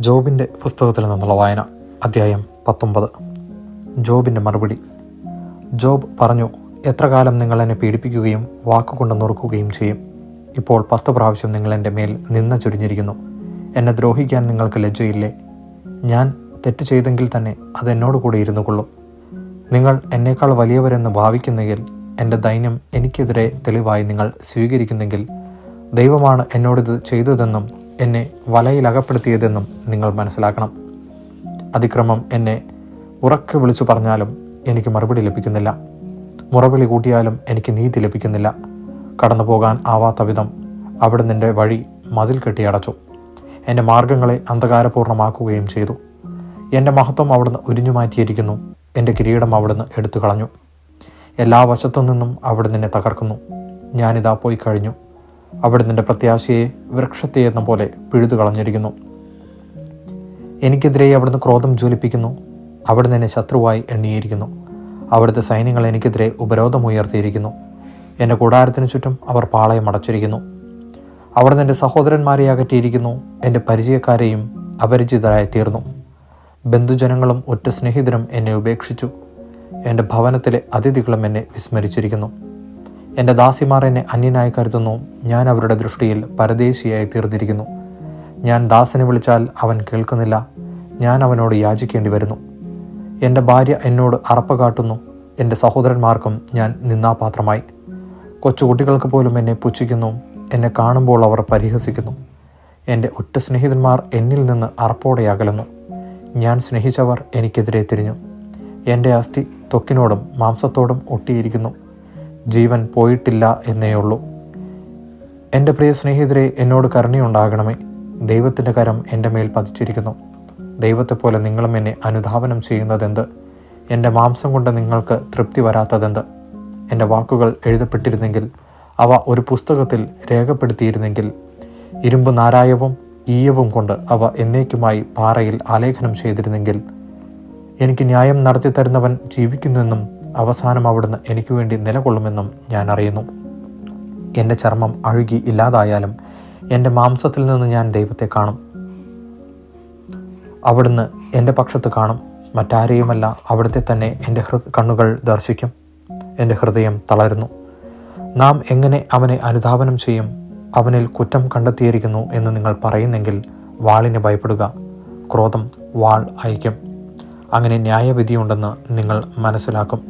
ജോബിന്റെ പുസ്തകത്തിൽ നിന്നുള്ള വായന അധ്യായം പത്തൊമ്പത്. ജോബിന്റെ മറുപടി. ജോബ് പറഞ്ഞു എത്ര കാലം നിങ്ങൾ എന്നെ പീഡിപ്പിക്കുകയും വാക്കുകൊണ്ട് നുറുക്കുകയും ചെയ്യും? ഇപ്പോൾ പത്ത് പ്രാവശ്യം നിങ്ങൾ എന്റെ മേൽ നിന്ന ചൊരിഞ്ഞിരിക്കുന്നു. എന്നെ ദ്രോഹിക്കാൻ നിങ്ങൾക്ക് ലജ്ജയില്ലേ? ഞാൻ തെറ്റ് ചെയ്തെങ്കിൽ തന്നെ അത് എന്നോട് കൂടെ ഇരുന്നു കൊള്ളും. നിങ്ങൾ എന്നേക്കാൾ വലിയവരെന്ന് ഭാവിക്കുന്നെങ്കിൽ എന്റെ ദൈന്യം എനിക്കെതിരെ തെളിവായി നിങ്ങൾ സ്വീകരിക്കുന്നെങ്കിൽ ദൈവമാണ് എന്നോടിത് ചെയ്തതെന്നും എന്നെ വലയിലകപ്പെടുത്തിയതെന്നും നിങ്ങൾ മനസ്സിലാക്കണം. അതിക്രമം എന്നെ ഉറക്കെ വിളിച്ചു പറഞ്ഞാലും എനിക്ക് മറുപടി ലഭിക്കുന്നില്ല. മുറവിളി കൂട്ടിയാലും എനിക്ക് നീതി ലഭിക്കുന്നില്ല. കടന്നു പോകാൻ ആവാത്ത വിധം അവിടെ നിന്റെ വഴി മതിൽ കെട്ടി അടച്ചു. എന്റെ മാർഗങ്ങളെ അന്ധകാരപൂർണമാക്കുകയും ചെയ്തു. എന്റെ മഹത്വം അവിടുന്ന് ഉരിഞ്ഞു മാറ്റിയിരിക്കുന്നു. എന്റെ കിരീടം അവിടുന്ന് എടുത്തു കളഞ്ഞു എല്ലാ വശത്തു നിന്നും അവിടെ നിന്നെ തകർക്കുന്നു. ഞാനിതാ പോയി കഴിഞ്ഞു. അവിടെ നിന്റെ പ്രത്യാശയെ വൃക്ഷത്തെ എന്ന പോലെ പിഴുതു കളഞ്ഞിരിക്കുന്നു. എനിക്കെതിരെ അവിടുന്ന് ക്രോധം ജ്വലിപ്പിക്കുന്നു. അവിടുന്ന് എന്നെ ശത്രുവായി എണ്ണിയിരിക്കുന്നു. അവിടുത്തെ സൈന്യങ്ങൾ എനിക്കെതിരെ ഉപരോധമുയർത്തിയിരിക്കുന്നു എന്റെ കൂടാരത്തിന് ചുറ്റും അവർ പാളയം അടച്ചിരിക്കുന്നു. അവിടുന്ന് എന്റെ സഹോദരന്മാരെ അകറ്റിയിരിക്കുന്നു. എന്റെ പരിചയക്കാരെയും അപരിചിതരായി തീർന്നു. ബന്ധുജനങ്ങളും ഒറ്റ സ്നേഹിതരും എന്നെ ഉപേക്ഷിച്ചു. എന്റെ ഭവനത്തിലെ അതിഥികളും എന്നെ വിസ്മരിച്ചിരിക്കുന്നു. എന്റെ ദാസിമാർ എന്നെ അന്യനായി കരുതുന്നു. ഞാൻ അവരുടെ ദൃഷ്ടിയിൽ പരദേശിയായി തീർന്നിരിക്കുന്നു. ഞാൻ ദാസനെ വിളിച്ചാൽ അവൻ കേൾക്കുന്നില്ല. ഞാൻ അവനോട് യാചിക്കേണ്ടി വരുന്നു. എന്റെ ഭാര്യ എന്നോട് അറപ്പ കാട്ടുന്നു. എന്റെ സഹോദരന്മാർക്കും ഞാൻ നിന്നാപാത്രമായി കൊച്ചുകുട്ടികൾക്ക് പോലും എന്നെ പുച്ഛിക്കുന്നു. എന്നെ കാണുമ്പോൾ അവർ പരിഹസിക്കുന്നു. എന്റെ ഒറ്റ സ്നേഹിതന്മാർ എന്നിൽ നിന്ന് അറപ്പോടെ അകലുന്നു. ഞാൻ സ്നേഹിച്ചവർ എനിക്കെതിരെ തിരിഞ്ഞു. എന്റെ അസ്ഥി ത്വക്കിനോടും മാംസത്തോടും ഒട്ടിയിരിക്കുന്നു. ജീവൻ പോയിട്ടില്ല എന്നേയുള്ളൂ എന്റെ പ്രിയ സ്നേഹിതരെ എന്നോട് കരുണയുണ്ടാകണമേ. ദൈവത്തിന്റെ കരം എന്റെ മേൽ പതിച്ചിരിക്കുന്നു. ദൈവത്തെപ്പോലെ നിങ്ങളും എന്നെ അനുധാവനം ചെയ്യുന്നതെന്ത്? എന്റെ മാംസം കൊണ്ട് നിങ്ങൾക്ക് തൃപ്തി വരാത്തതെന്ത്? എന്റെ വാക്കുകൾ എഴുതപ്പെട്ടിരുന്നെങ്കിൽ അവ ഒരു പുസ്തകത്തിൽ രേഖപ്പെടുത്തിയിരുന്നെങ്കിൽ ഇരുമ്പ് നാരായവും ഈയവും കൊണ്ട് അവ എന്നേക്കുമായി പാറയിൽ ആലേഖനം ചെയ്തിരുന്നെങ്കിൽ എനിക്ക് ന്യായം നടത്തി തരുന്നവൻ ജീവിക്കുന്നെന്നും അവസാനം അവിടുന്ന് എനിക്ക് വേണ്ടി നിലകൊള്ളുമെന്നും ഞാൻ അറിയുന്നു. എന്റെ ചർമ്മം അഴുകി ഇല്ലാതായാലും എന്റെ മാംസത്തിൽ നിന്ന് ഞാൻ ദൈവത്തെ കാണും. അവിടുന്ന് എന്റെ പക്ഷത്ത് കാണും. മറ്റാരെയുമല്ല അവിടുത്തെ തന്നെ എന്റെ ഹൃ കണ്ണുകൾ ദർശിക്കും. എന്റെ ഹൃദയം തളരുന്നു. നാം എങ്ങനെ അവനെ അനുധാപനം ചെയ്യും? അവനിൽ കുറ്റം കണ്ടെത്തിയിരിക്കുന്നു എന്ന് നിങ്ങൾ പറയുന്നെങ്കിൽ വാളിന് ഭയപ്പെടുക. ക്രോധം വാൾ അയക്കും അങ്ങനെ ന്യായവിധിയുണ്ടെന്ന് നിങ്ങൾ മനസ്സിലാക്കും.